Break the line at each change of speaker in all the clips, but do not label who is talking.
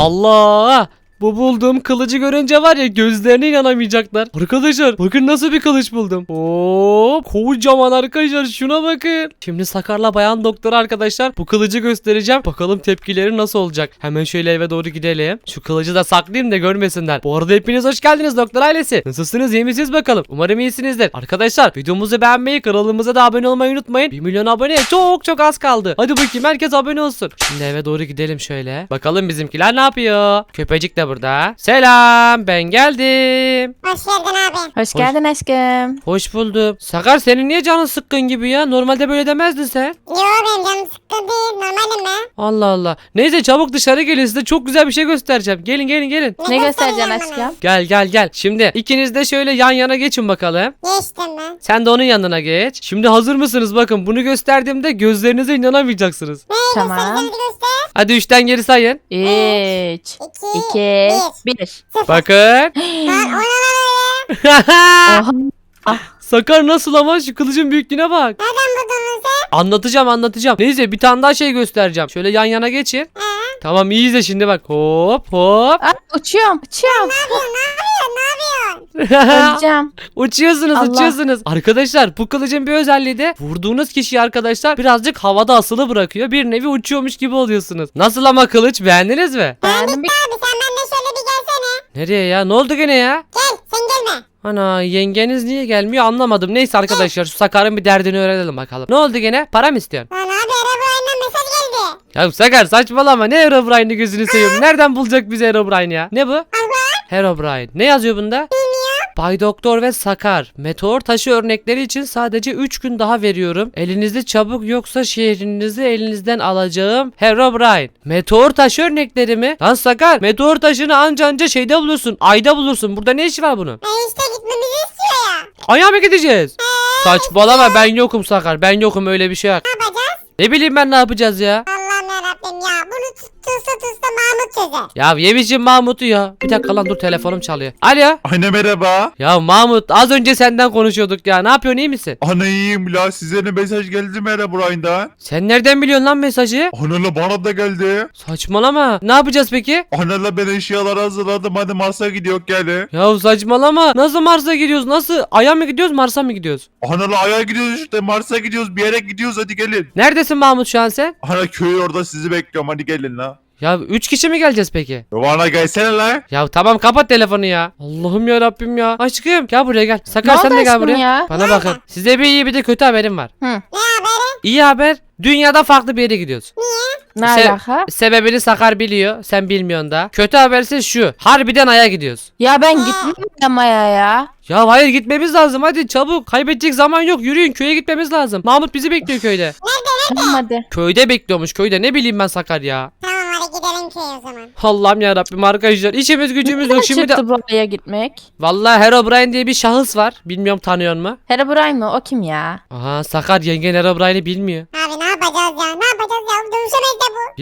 Allah! Bu bulduğum kılıcı görünce var ya gözlerine inanamayacaklar. Arkadaşlar bakın nasıl bir kılıç buldum. Oo, kocaman arkadaşlar şuna bakın. Şimdi Sakar'la bayan doktor arkadaşlar bu kılıcı göstereceğim. Bakalım tepkileri nasıl olacak. Hemen şöyle eve doğru gidelim. Şu kılıcı da saklayayım da görmesinler. Bu arada hepiniz hoş geldiniz doktor ailesi. Nasılsınız iyi misiniz bakalım. Umarım iyisinizdir. Arkadaşlar videomuzu beğenmeyi kanalımıza da abone olmayı unutmayın. 1 milyon aboneye çok çok az kaldı. Hadi bakayım herkes abone olsun. Şimdi eve doğru gidelim şöyle. Bakalım bizimkiler ne yapıyor? Köpecik de burada. Selam ben geldim.
Hoş geldin abi.
Hoş geldin aşkım.
Hoş buldum. Sakar senin niye canın sıkkın gibi ya? Normalde böyle demezdin sen.
Yo benim canım sıkkın değil. Normalim ben.
Allah Allah. Neyse çabuk dışarı gelin size çok güzel bir şey göstereceğim. Gelin gelin gelin.
Ne göstereceksin
bana?
aşkım?
Gel gel gel. Şimdi ikiniz de şöyle yan yana geçin bakalım.
Geçtim ben.
Sen de onun yanına geç. Şimdi hazır mısınız? Bakın bunu gösterdiğimde gözlerinize inanamayacaksınız.
Ne
Tamam.
göstereceğini göster.
Hadi üçten geri sayın.
3,
İki.
2,
Bir.
1.
Bakın.
Lan o ne lan öyle?
Oha.
Sakar nasıl ama şu kılıcın büyüklüğüne bak.
Nereden buldun sen?
Anlatacağım anlatacağım. Neyse bir tane daha şey göstereceğim. Şöyle yan yana geçin. Tamam iyi izle şimdi bak. Hop hop.
Aa, uçuyorum. Uçuyorum.
Ne yapıyorsun? Ne yapıyorsun? Ne yapıyorsun?
Öleceğim.
uçuyorsunuz
Allah.
uçuyorsunuz. Arkadaşlar bu kılıcın bir özelliği de vurduğunuz kişiyi arkadaşlar birazcık havada asılı bırakıyor. Bir nevi uçuyormuş gibi oluyorsunuz. Nasıl ama kılıç beğendiniz mi?
Beğendim bir
Abi sen
Nereye ya? Ne oldu gene ya?
Gel sen gelme.
Ana yengeniz niye gelmiyor anlamadım. Neyse arkadaşlar şu Sakar'ın bir derdini öğrenelim bakalım. Ne oldu gene? Para mı istiyorsun?
Lan abi Erebray'dan mesaj geldi.
Ya Sakar saçmalama ne Herobrine'i gözünü seveyim. Nereden bulacak bizi Herobrine ya? Ne bu? Herobrine. Ne yazıyor bunda? Bay Doktor ve Sakar. Meteor taşı örnekleri için sadece 3 gün daha veriyorum. Elinizde çabuk yoksa şehrinizi elinizden alacağım. Herobrine. Meteor taşı örnekleri mi? Lan Sakar meteor taşını anca anca şeyde bulursun. Ayda bulursun. Burada ne işi var bunun?
E işte gitmemizi istiyor ya.
Ay'a mı gideceğiz? Saçmalama ben yokum Sakar. Ben yokum öyle bir şey yok.
Ne yapacağız?
Ne bileyim ben ne yapacağız ya?
Allah'ım yarabbim ya. Bunu Mahmut çözer.
Ya yemişim Mahmut'u ya. Bir dakika lan dur telefonum çalıyor. Alo.
Anne merhaba.
Ya Mahmut az önce senden konuşuyorduk ya. Ne yapıyorsun iyi misin?
Ana iyiyim la size ne mesaj geldi mi Herobrine'dan?
Sen nereden biliyorsun lan mesajı?
Ana la bana da geldi.
Saçmalama. Ne yapacağız peki?
Ana la ben eşyaları hazırladım hadi Mars'a gidiyor gel.
Ya saçmalama. Nasıl Mars'a gidiyoruz? Nasıl? Ay'a mı gidiyoruz Mars'a mı gidiyoruz?
Ana la Ay'a gidiyoruz işte Mars'a gidiyoruz bir yere gidiyoruz hadi gelin.
Neredesin Mahmut şu an sen?
Ana köy orada sizi bekliyorum hadi gelin la.
Ya üç kişi mi geleceğiz peki?
Bana gelsene la.
Ya tamam kapat telefonu ya. Allah'ım ya Rabbim ya. Aşkım gel buraya gel. Sakar
Ne
sen
oldu
de gel
aşkım
buraya.
ya?
Bana bakın. Size bir iyi bir de kötü haberim var.
Hı.
Ne haberi?
İyi haber. Dünyada farklı bir yere gidiyoruz.
Ne
Se-
alaka?
Sebebini Sakar biliyor. Sen bilmiyorsun da. Kötü haberse şu. Harbiden Ay'a gidiyoruz.
Ya ben gitmem Maya ya.
Ya hayır gitmemiz lazım. Hadi çabuk. Kaybedecek zaman yok. Yürüyün köye gitmemiz lazım. Mahmut bizi bekliyor köyde.
Tamam hadi.
Köyde bekliyormuş köyde. Ne bileyim ben Sakar ya.
Tamam hadi gidelim köye o zaman.
Allah'ım ya Rabbim arkadaşlar. İşimiz gücümüz yok. Şimdi de
Çıktı buraya gitmek.
Vallahi Herobrine diye bir şahıs var. Bilmiyorum tanıyor mu?
Herobrine mı? O kim ya?
Aha Sakar yengen Herobrine'i bilmiyor.
Abi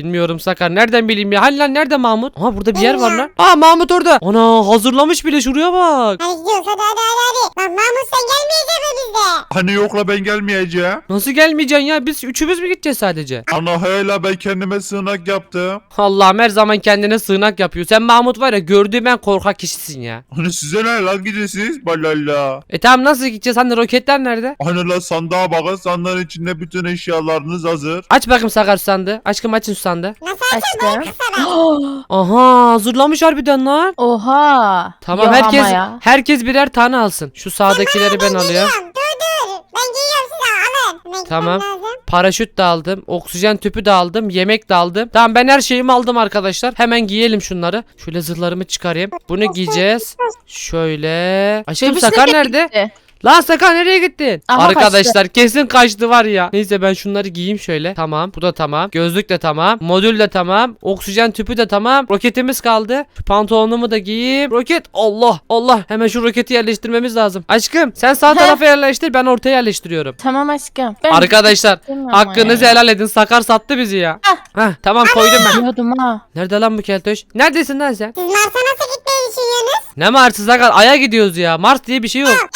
Bilmiyorum Sakar. Nereden bileyim ya? Hani lan nerede Mahmut? Aha burada bir yer var lan. Aa Mahmut orada. Ana hazırlamış bile şuraya bak.
Hadi gidiyoruz hadi hadi hadi hadi. Lan Mahmut sen gelmeyecek mi bizde?
Hani yok la ben gelmeyeceğim.
Nasıl gelmeyeceksin ya? Biz üçümüz mü gideceğiz sadece?
Ana hele ben kendime sığınak yaptım.
Allah'ım her zaman kendine sığınak yapıyor. Sen Mahmut var ya gördüğüm en korkak kişisin ya.
Hani size ne lan gidiyorsunuz? Balala.
E tamam nasıl gideceğiz? Hani roketler nerede?
Hani la sandığa bakın sandığın içinde bütün eşyalarınız hazır.
Aç bakayım Sakar sandığı. Aşkım açın şu sandığı.
Nasıl
Açtım.
bu kısa ben?
Aha hazırlamış harbiden lan.
Oha.
Tamam
Yok
herkes
ama ya.
herkes birer tane alsın. Şu sağdakileri ben alıyorum.
Giyiyorum. Dur dur. Ben giyiyorum siz alın. Gitmem
Tamam.
lazım.
Paraşüt de aldım. Oksijen tüpü de aldım. Yemek de aldım. Tamam ben her şeyimi aldım arkadaşlar. Hemen giyelim şunları. Şöyle zırhlarımı çıkarayım. Bunu giyeceğiz. Şöyle. Aşkım Sakar
gitti.
Lan Sakar nereye gittin?
Aha,
Arkadaşlar kesin kaçtı var ya. Neyse ben şunları giyeyim şöyle. Tamam bu da tamam. Gözlük de tamam. Modül de tamam. Oksijen tüpü de tamam. Roketimiz kaldı. Şu pantolonumu da giyeyim. Roket Allah Allah. Hemen şu roketi yerleştirmemiz lazım. Aşkım sen sağ tarafa yerleştir ben ortaya yerleştiriyorum.
Tamam aşkım. Ben
Arkadaşlar
gittim ama
hakkınızı
ya.
helal edin. Sakar sattı bizi ya. Heh, tamam koydum ben.
Biliyordum ha.
Nerede lan bu keltoş? Neredesin lan sen?
Siz Mars'a nasıl gitmeyi düşünüyorsunuz?
Ne Mars'ı Sakar? Ay'a gidiyoruz ya. Mars diye bir şey yok.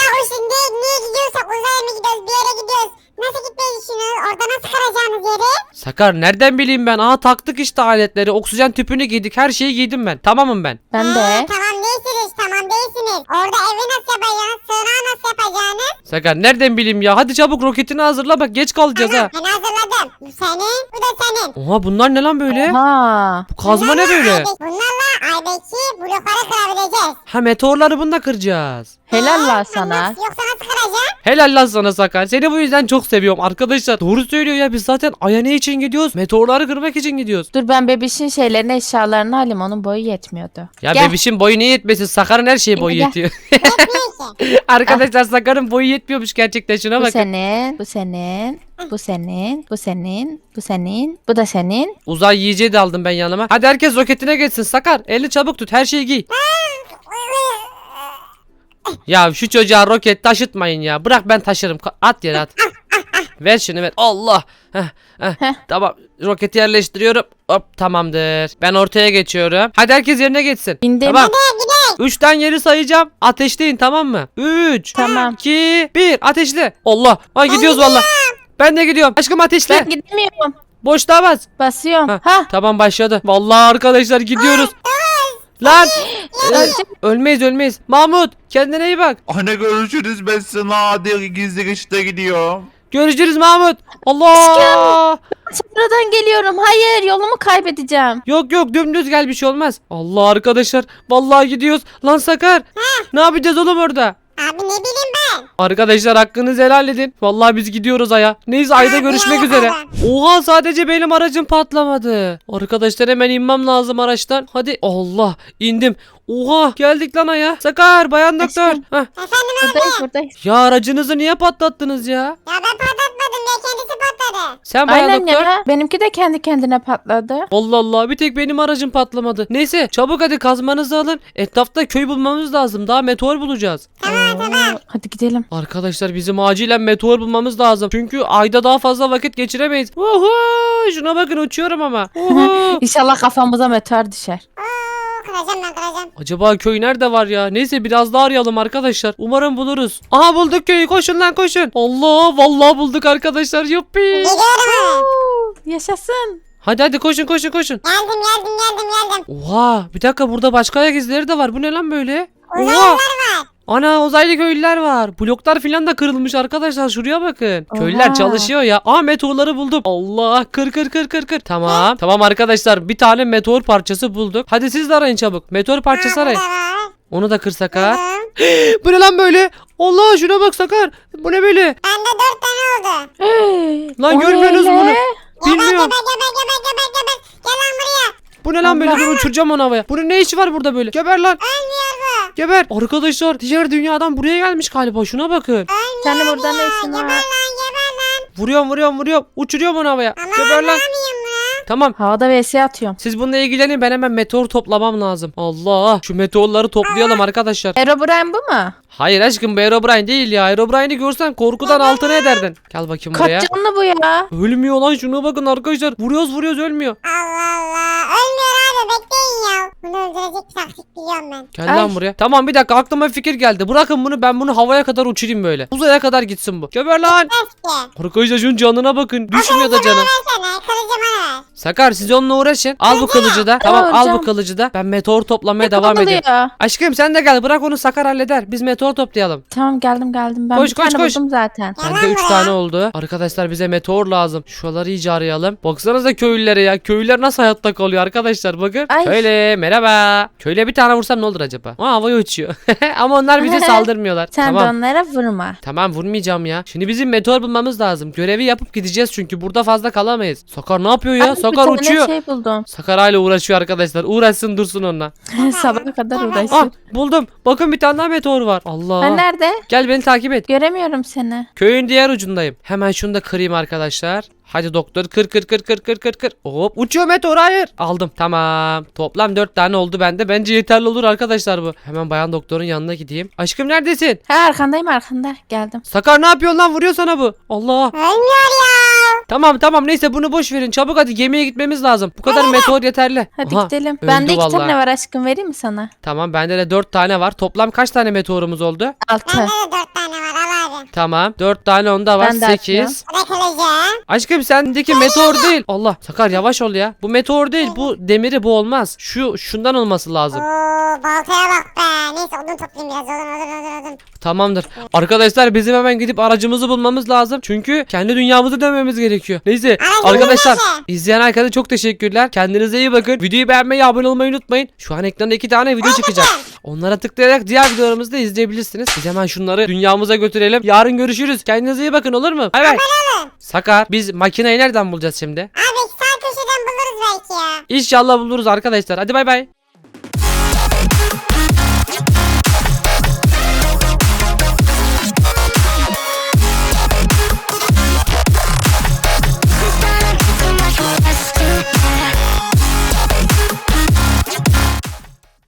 Uzaya mı gidiyoruz bir yere gidiyoruz. Nasıl gitmeyi düşünüyorsunuz? Orada nasıl kıracağınız yeri?
Sakar nereden bileyim ben? Aha taktık işte aletleri. Oksijen tüpünü giydik. Her şeyi giydim ben. Tamamım ben.
Ben de.
Tamam değilsiniz tamam değilsiniz. Orada evi nasıl yapacaksınız?
Sakar nereden bileyim ya? Hadi çabuk roketini hazırla bak geç kalacağız ha.
Ben hazırladım. Bu senin bu da senin.
Oha bunlar ne lan böyle?
Ha.
Bu kazma ne böyle?
Aybek- Bunlarla Aybek'i blokları kırabileceğiz.
Ha meteorları bunda kıracağız.
Helal la sana.
nasıl- Yoksa nasıl kıracaksın?
Helal lan sana Sakar. Seni bu yüzden çok seviyorum arkadaşlar. Doğru söylüyor ya biz zaten Aya ne için gidiyoruz? Meteorları kırmak için gidiyoruz.
Dur ben bebişin şeylerini eşyalarını alayım onun boyu yetmiyordu.
Ya
Gel.
bebişin boyu niye yetmesin? Sakar'ın her şeye boyu
Gel.
yetiyor.
Yetmiyor ki.
arkadaşlar Sakar'ın boyu yetmiyormuş gerçekten şuna
Bu
bakın.
senin, bu senin, bu senin, bu senin, bu senin, bu da senin.
Uzay yiyeceği de aldım ben yanıma. Hadi herkes roketine geçsin Sakar. Elini çabuk tut her şeyi giy. Ya şu çocuğa roket taşıtmayın ya. Bırak ben taşırım. Ka- At yere at. ver şunu ver. Allah. Heh, heh.
Heh.
Tamam. Roketi yerleştiriyorum. Hop tamamdır. Ben ortaya geçiyorum. Hadi herkes yerine geçsin.
Bindim.
Tamam. Üçten yeri sayacağım. Ateşleyin tamam mı? Üç.
Tamam.
2 1 ateşle. Allah. Ha gidiyoruz valla. Ben de gidiyorum. Aşkım ateşle.
Ben gidemiyorum.
Boşluğa bas.
Basıyorum.
Ha,
Ha.
Tamam başladı. Vallahi arkadaşlar gidiyoruz. Lan
Öleceğim.
ölmeyiz ölmeyiz. Mahmut kendine iyi bak.
Anne görüşürüz ben sana hadi gizli geçte gidiyorum.
Görüşürüz Mahmut. Allah.
Sonradan geliyorum. Hayır yolumu kaybedeceğim.
Yok yok dümdüz gel bir şey olmaz. Allah arkadaşlar. Vallahi gidiyoruz. Lan Sakar. Ne yapacağız oğlum orada?
Abi ne bileyim ben.
Arkadaşlar hakkınızı helal edin. Vallahi biz gidiyoruz aya. Neyse ayda
Abi,
görüşmek üzere. Oha sadece benim aracım patlamadı. Arkadaşlar hemen inmem lazım araçtan. Hadi Allah indim. Oha geldik lan aya. Sakar bayan doktor. Heh.
Efendim abi.
Buradayız buradayız.
Ya aracınızı niye patlattınız ya?
Ya ben patlatmadım ya kendisi patladı.
Sen bayan
Aynen
doktor.
ya. Benimki de kendi kendine patladı.
Allah Allah bir tek benim aracım patlamadı. Neyse çabuk hadi kazmanızı alın. Etrafta köy bulmamız lazım. Daha meteor bulacağız.
Oo, Hadi gidelim.
Arkadaşlar bizim acilen meteor bulmamız lazım. Çünkü ayda daha fazla vakit geçiremeyiz. Uhu, şuna bakın uçuyorum ama. Uhu.
İnşallah kafamıza meteor düşer.
Oo kıracağım ben kıracağım.
Acaba köy nerede var ya? Neyse biraz daha arayalım arkadaşlar. Umarım buluruz. Aha bulduk köyü. Koşun lan koşun. Allah vallahi bulduk arkadaşlar. Yuppi.
Abi.
Yaşasın.
Hadi hadi koşun koşun koşun.
Geldim geldim geldim geldim.
Oha bir dakika burada başka ayak izleri de var. Bu ne lan böyle?
Uzaylılar
Oha.
var.
Ana uzaylı köylüler var. Bloklar filan da kırılmış arkadaşlar. Şuraya bakın.
Oha.
Köylüler çalışıyor ya. Aa meteorları buldum. Allah kır kır kır kır kır. Tamam. Tamam arkadaşlar bir tane meteor parçası bulduk. Hadi siz de arayın çabuk. Meteor parçası arayın. Onu da kırsak ha. Bu ne lan böyle? Allah şuna bak Sakar. Bu ne böyle?
Bende dört tane oldu.
Lan görmüyorsunuz bunu. Bilmiyorum.
geber geber geber geber geber. Gel lan buraya.
Bu ne lan böyle? Dur uçuracağım onu havaya. Bunun ne işi var burada böyle? Geber lan.
Ölmüyor bu.
Geber. Arkadaşlar diğer dünyadan buraya gelmiş galiba. Şuna bakın.
Senin burada ne işin
Geber
var?
lan geber lan.
Vuruyorum vuruyorum vuruyorum. Uçuruyorum onu havaya.
Ama
Geber lan.
buna?
Tamam.
Havada vs atıyorum.
Siz bununla ilgilenin ben hemen meteor toplamam lazım. Allah şu meteorları toplayalım arkadaşlar.
Herobrine bu mu?
Hayır aşkım bu Herobrine değil ya. Herobrine'i görsen korkudan altına ederdin. Gel bakayım buraya.
Kaç canlı bu ya?
Ölmüyor lan şuna bakın arkadaşlar. Vuruyoruz vuruyoruz ölmüyor.
Allah Allah. Ölmüyor abi bekleyin ya. Bunu öldürecek taktik biliyorum ben.
Gel
Ay.
lan buraya. Tamam bir dakika aklıma bir fikir geldi. Bırakın bunu ben bunu havaya kadar uçurayım böyle. Uzaya kadar gitsin bu. Geber lan.
Eski.
Arkadaşlar şunun canına bakın. Düşmüyor da canı.
Versene kılıcı bana ver.
Sakar siz onunla uğraşın. Al bu kılıcı da. Tamam al bu kılıcı da. Ben meteor toplamaya
Ne
devam
oluyor?
Aşkım sen de gel. Bırak onu Sakar halleder. Biz meteor toplayalım.
Tamam geldim geldim. Ben
Koş,
bir
koş,
tane
koş.
buldum zaten.
Bende
lan
3
buraya.
tane oldu. Arkadaşlar bize meteor lazım. Şuraları iyice arayalım. Baksanıza köylülere ya. Köylüler nasıl hayatta kalıyor arkadaşlar bakın.
Ay.
Köyle merhaba. Köyle bir tane vursam ne olur acaba? Aa havaya uçuyor. Ama onlar bize saldırmıyorlar.
Sen
tamam.
de onlara vurma.
Tamam vurmayacağım ya. Şimdi bizim meteor bulmamız lazım. Görevi yapıp gideceğiz çünkü burada fazla kalamayız. Sakar ne yapıyor ya?
Ay, bir
Sakar
tane
uçuyor.
şey buldum.
Sakar hala uğraşıyor arkadaşlar. Uğraşsın dursun onunla.
Sabaha kadar
Ah
uğraşsın.
buldum. Bakın bir tane daha meteor var. Allah.
Ben nerede?
Gel beni takip et.
Göremiyorum seni.
Köyün diğer ucundayım. Hemen şunu da kırayım arkadaşlar. Hadi doktor kır kır kır kır kır kır kır. Hop uçuyor meteor hayır. Aldım tamam. Toplam 4 tane oldu bende. Bence yeterli olur arkadaşlar bu. Hemen bayan doktorun yanına gideyim. Aşkım neredesin?
Ha arkandayım arkanda. Geldim.
Sakar ne yapıyorsun lan vuruyor sana bu. Allah.
Ölmüyor ya.
Tamam tamam neyse bunu boş verin. Çabuk hadi gemiye gitmemiz lazım. Bu kadar meteor yeterli.
Hadi
Aha,
gidelim.
öldü
Bende iki
vallahi.
tane var aşkım vereyim mi sana?
Tamam bende de 4 tane var. Toplam kaç tane meteorumuz oldu?
Altı.
Bende de dört tane var al abi.
Tamam. 4 tane onda var.
Ben de
8.
Bu da kılıcı.
Aşkım sendeki meteor değil. Allah. Sakar yavaş ol ya. Bu meteor değil. Bu demiri bu olmaz. Şu şundan olması
Oo
lazım.
baltaya bak be. Neyse odun toplayayım biraz odun odun odun odun.
Tamamdır. Arkadaşlar bizim hemen gidip aracımızı bulmamız lazım. Çünkü kendi dünyamızı dönmemiz gerekiyor. Neyse
Aracımız
arkadaşlar
nerede?
izleyen herkese çok teşekkürler. Kendinize iyi bakın. Videoyu beğenmeyi, abone olmayı unutmayın. Şu an ekranda iki tane video çıkacak. Onlara tıklayarak diğer videolarımızı da izleyebilirsiniz. Biz hemen şunları dünyamıza götürelim. Yarın görüşürüz. Kendinize iyi bakın olur mu? Bay bay. Sakar biz makineyi nereden bulacağız şimdi?
Abi sağ köşeden buluruz belki ya.
İnşallah buluruz arkadaşlar. Hadi bay bay.